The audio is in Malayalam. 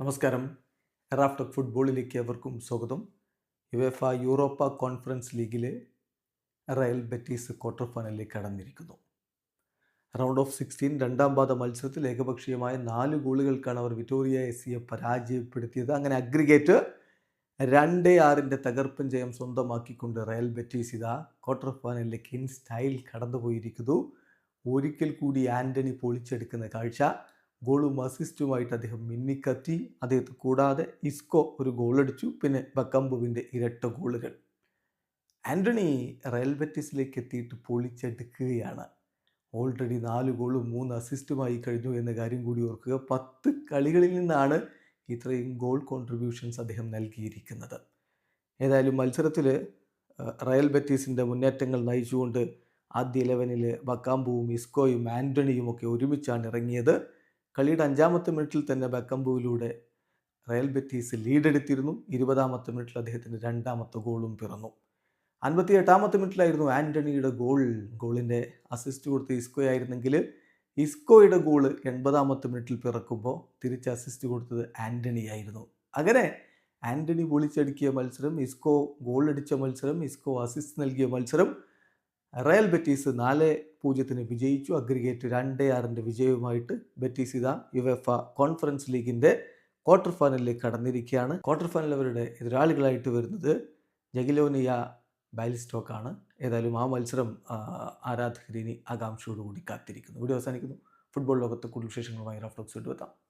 നമസ്കാരം. റാഫ്റ്റർ ഫുട്ബോളിലേക്ക് അവർക്കും സ്വാഗതം. യുവേഫ യൂറോപ്പ കോൺഫറൻസ് ലീഗിലെ റയൽ ബെറ്റീസ് ക്വാർട്ടർ ഫൈനലിലേക്ക് കടന്നിരിക്കുന്നു. റൗണ്ട് ഓഫ് സിക്സ്റ്റീൻ രണ്ടാം പാദ മത്സരത്തിൽ ഏകപക്ഷീയമായ നാല് ഗോളുകൾക്കാണ് അവർ വിറ്റോറിയ എസ് സിയെ പരാജയപ്പെടുത്തിയത്. അങ്ങനെ അഗ്രിഗേറ്റ് രണ്ട് ആറിന്റെ തകർപ്പൻ ജയം സ്വന്തമാക്കിക്കൊണ്ട് റയൽ ബെറ്റീസ് ഇതാ ക്വാർട്ടർ ഫൈനലിലേക്ക് ഇൻ സ്റ്റൈൽ കടന്നുപോയിരിക്കുന്നു. ഒരിക്കൽ കൂടി ആന്റണി പൊളിച്ചെടുക്കുന്ന കാഴ്ച. ഗോളും അസിസ്റ്റുമായിട്ട് അദ്ദേഹം മിന്നിക്കത്തി. അദ്ദേഹത്തെ കൂടാതെ ഇസ്കോ ഒരു ഗോളടിച്ചു. പിന്നെ ബക്കംബുവിന്റെ ഇരട്ട ഗോളുകൾ. ആന്റണി റയൽ ബെറ്റിസിലേക്ക് എത്തിയിട്ട് പൊളിച്ചെടുക്കുകയാണ്. ഓൾറെഡി നാല് ഗോളും മൂന്ന് അസിസ്റ്റുമായി കഴിഞ്ഞു എന്ന കാര്യം കൂടി ഓർക്കുക. പത്ത് കളികളിൽ നിന്നാണ് ഇത്രയും ഗോൾ കോൺട്രിബ്യൂഷൻസ് അദ്ദേഹം നൽകിയിരിക്കുന്നത്. ഏതായാലും മത്സരത്തിൽ റയൽ ബെറ്റീസിന്റെ മുന്നേറ്റങ്ങൾ നയിച്ചുകൊണ്ട് ആദ്യ ഇലവനിൽ ബക്കാംബുവും ഇസ്കോയും ആന്റണിയും ഒക്കെ ഒരുമിച്ചാണ് ഇറങ്ങിയത്. കളിയുടെ അഞ്ചാമത്തെ മിനിറ്റിൽ തന്നെ ബക്കംബുവിലൂടെ റയൽ ബെറ്റീസ് ലീഡെടുത്തിരുന്നു. ഇരുപതാമത്തെ മിനിറ്റിൽ അദ്ദേഹത്തിന്റെ രണ്ടാമത്തെ ഗോളും പിറന്നു. അൻപത്തി എട്ടാമത്തെ മിനിറ്റിലായിരുന്നു ആന്റണിയുടെ ഗോൾ. ഗോളിന്റെ അസിസ്റ്റ് കൊടുത്ത് ഇസ്കോ ആയിരുന്നെങ്കിൽ ഇസ്കോയുടെ ഗോൾ എൺപതാമത്തെ മിനിറ്റിൽ പിറക്കുമ്പോൾ തിരിച്ച് അസിസ്റ്റ് കൊടുത്തത് ആന്റണി ആയിരുന്നു. അങ്ങനെ ആന്റണി പൊളിച്ചടുക്കിയ മത്സരം ഇസ്കോ ഗോൾ അടിച്ച മത്സരം ഇസ്കോ അസിസ്റ്റ് നൽകിയ മത്സരം റയൽ ബെറ്റീസ് നാല് പൂജ്യത്തിന് വിജയിച്ചു. അഗ്രിഗേറ്റ് രണ്ട് ആറിന്റെ വിജയവുമായിട്ട് ബെറ്റീസ് ഇതാ യുവെഫ കോൺഫറൻസ് ലീഗിന്റെ ക്വാർട്ടർ ഫൈനലിലേക്ക് കടന്നിരിക്കുകയാണ്. ക്വാർട്ടർ ഫൈനൽ അവരുടെ എതിരാളികളായിട്ട് വരുന്നത് ജഗിലോനിയ ബാലിസ്റ്റോക്കാണ് ഏതായാലും ആ മത്സരം ആരാധകരിനി ആകാംക്ഷയോടുകൂടി കാത്തിരിക്കുന്നു. വീഡിയോ അവസാനിക്കുന്നു. ഫുട്ബോൾ ലോകത്ത് കൂടുതൽ വിശേഷങ്ങളുമായി റഫ്ലോക്സ് എത്താം.